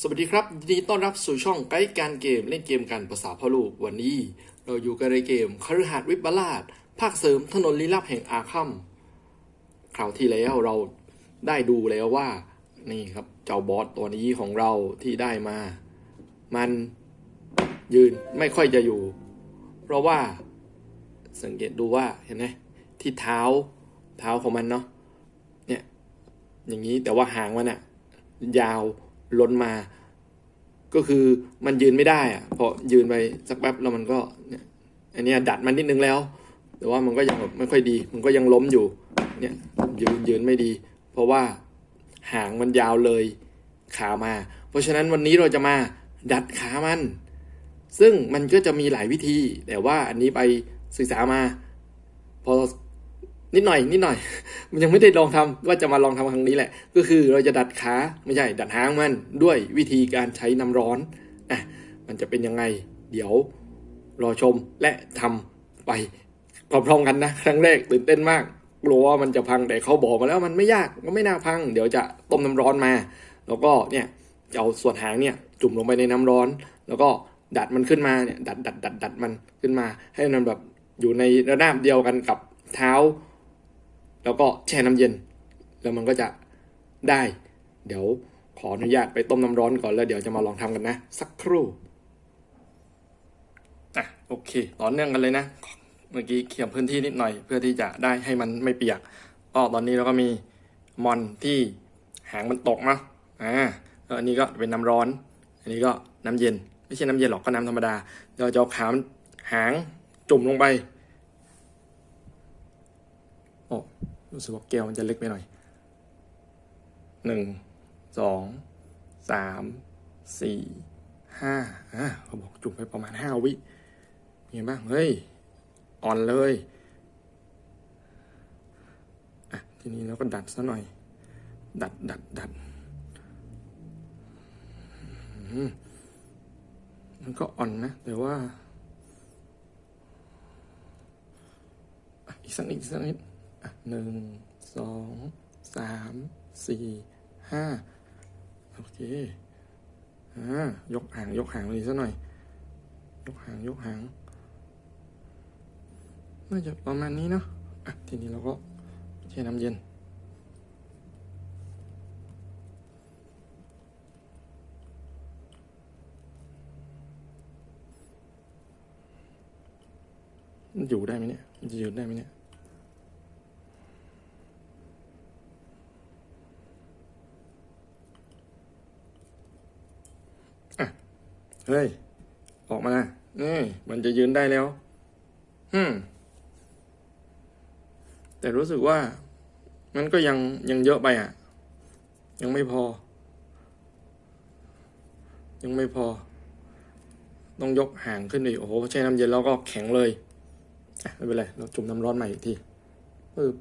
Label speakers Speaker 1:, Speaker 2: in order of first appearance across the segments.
Speaker 1: สวัสดีครับยินดีต้อนรับสู่ช่องไกด์การเกมเล่นเกมกันภาษาพ่อลูกวันนี้ เราอยู่กันในเกมคฤหาสน์วิปลาสภาคเสริมถนนลี้ลับแห่งอาคัมคราวที่แล้วเราได้ดูแล้วว่า นี่ครับเจ้าบอสตัวนี้ของเราที่ได้มา มันยืนไม่ค่อยจะอยู่ เพราะว่าสังเกตดูว่าเห็นไหมที่เท้าเท้าของมันเนาะเนี่ยอย่างนี้แต่ว่าหางมันอะยาว ล้นมา ก็คือมันยืนไม่ได้อะพอยืนไปสักแป๊บแล้วมันก็เนี่ยอันนี้ดัดมันนิดนึงแล้ว แต่ว่ามันก็ยังแบบไม่ค่อยดี มันก็ยังล้มอยู่ เนี่ยยืนยืนไม่ดี เพราะว่าหางมันยาวเลยขามา เพราะฉะนั้นวันนี้เราจะมาดัดขามัน ซึ่งมันก็จะมีหลายวิธี แต่ว่าอันนี้ไปศึกษามา พอ นิดหน่อยนิดหน่อย มันยังไม่ได้ลองทำว่าจะมาลองทำครั้งนี้แหละ ก็คือเราจะดัดขาไม่ใช่ดัดหางมันด้วยวิธีการใช้น้ำร้อนอะมันจะเป็นยังไง เดี๋ยวรอชมและทำไปพร้อมๆกันนะ ครั้งแรกตื่นเต้นมากกลัวว่ามันจะพังแต่เขาบอกมาแล้วมันไม่ยากก็ไม่น่าพัง เดี๋ยวจะต้มน้ำร้อนมา แล้วก็เนี่ยจะเอาส่วนหางเนี่ยจุ่มลงไปในน้ำร้อน แล้วก็ดัดมันขึ้นมาเนี่ยดัดดัดดัดดัดมันขึ้นมา ให้มันแบบอยู่ในระนาบเดียวกันกับเท้า แล้วก็แช่น้ำเย็น แล้วมันก็จะได้ เดี๋ยวขออนุญาตไปต้มน้ำร้อนก่อนแล้วเดี๋ยวจะมาลองทำกันนะ สักครู่อะโอเคต่อเนื่องกันเลยนะ เมื่อกี้เขี่ยพื้นที่นิดหน่อย เพื่อที่จะได้ให้มันไม่เปียกก็ตอนนี้เราก็มีมอนที่หางมันตกเนาะอ่าแล้วอันนี้ก็เป็นน้ำร้อน อันนี้ก็น้ำเย็น ไม่ใช่น้ำเย็นหรอกก็น้ำธรรมดาเราจะเอาขามหางจุ่มลงไปโอ้ รู้สึกว่าแก้วมันจะเล็กไปหน่อยหนึ่งสองสามสี่ห้าอะเขาบอกจุ่มไปประมาณห้าวิมีไงบ้างเฮ้ย อ่อนเลยอะทีนี้เราก็ดัดซะหน่อย ดัดดัดดัดมันก็อ่อนนะ แต่ว่าอีกสักนิดอีกสักนิด หนึ่งสองสามสี่ห้าโอเคอ่ายกหางยกหางมาอีสักหน่อย ยกหางยกหางน่าจะประมาณนี้เนาะอะทีนี้เราก็แช่น้ำเย็นอยู่ได้ไหมเนี่ยจะยืนได้ไหมเนี่ย เฮ้ย ออกมานะนี่มันจะยืนได้แล้วอืมแต่รู้สึกว่า มันก็ยังยังเยอะไปอะ ยังไม่พอ ยังไม่พอ ต้องยกห่างขึ้นอีกโอ้โหแช่น้ำเย็นแล้วก็แข็งเลยอะไม่เป็นไรเราจุ่มน้ำร้อนใหม่อีกทีปึ๊บ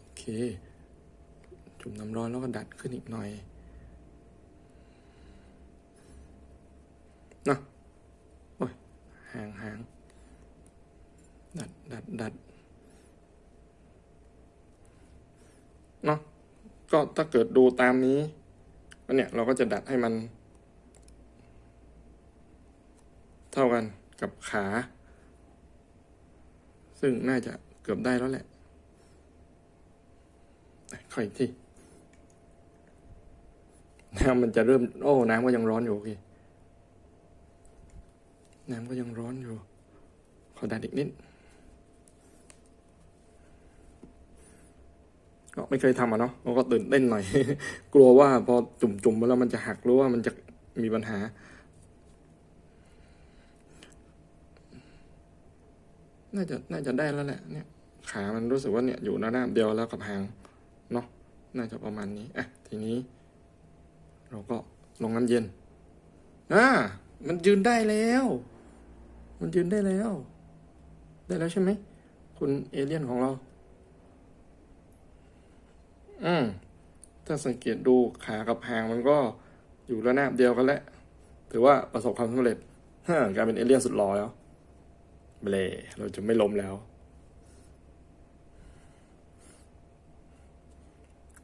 Speaker 1: โอเค จุ่มน้ำร้อนแล้วก็ดัดขึ้นอีกหน่อยเนาะโอ้ยห่างห่างดัดดัดดัดเนาะก็ถ้าเกิดดูตามนี้เนี่ยเราก็จะดัดให้มัน เท่ากันกับขา ซึ่งน่าจะเกือบได้แล้วแหละอ่ออีกที น้ำมันจะเริ่ม โอ้น้ำก็ยังร้อนอยู่โอเคน้ำก็ยังร้อนอยู่ ขอดัดอีกนิดก็ไม่เคยทำอะเนาะเราก็ตื่นเต้นหน่อย กลัวว่าพอจุ่มๆไปแล้วมันจะหักหรือว่ามันจะมีปัญหา น่าจะน่าจะได้แล้วแหละ เนี่ย ขามันรู้สึกว่าเนี่ยอยู่หน้าหน้าเดียวแล้วกับหาง เนาะ น่าจะประมาณนี้ อะ ทีนี้ ลงน้ำเย็นนะมันยืนได้แล้ว มันยืนได้แล้ว ได้แล้วใช่ไหม คุณเอเลี่ยนของเรา อืม ถ้าสังเกตดูขากับหางมันก็อยู่ระนาบเดียวกันแหละ ถือว่าประสบความสำเร็จฮ่การเป็นเอเลี่ยนสุดหล่อแล้วเบลเราจะไม่ล้มแล้ว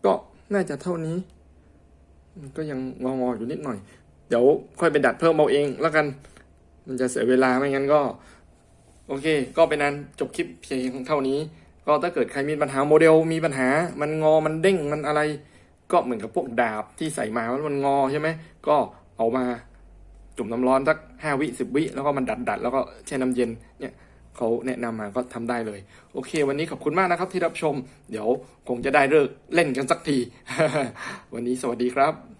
Speaker 1: ก็น่าจะเท่านี้ ก็ยังงองอๆอยู่นิดหน่อย เดี๋ยวค่อยไปดัดเพิ่มเอาเองแล้วกัน มันจะเสียเวลาไม่งั้นก็ โอเค ก็เป็นนั้นจบคลิปเพียงเท่านี้ ก็ถ้าเกิดใครมีปัญหาโมเดลมีปัญหา มันงอมันเด้งมันอะไร ก็เหมือนกับพวกดาบที่ใส่มาแล้วมันงอใช่ไหมก็เอามาจุ่มน้ำร้อนสักห้าวิสิบวิแล้วก็มันดัดดัดแล้วก็แช่น้ำเย็นเนี่ย เขาแนะนำมาก็ทำได้เลย โอเค วันนี้ขอบคุณมากนะครับที่รับชม เดี๋ยวคงจะได้เลิกเล่นกันสักที วันนี้สวัสดีครับ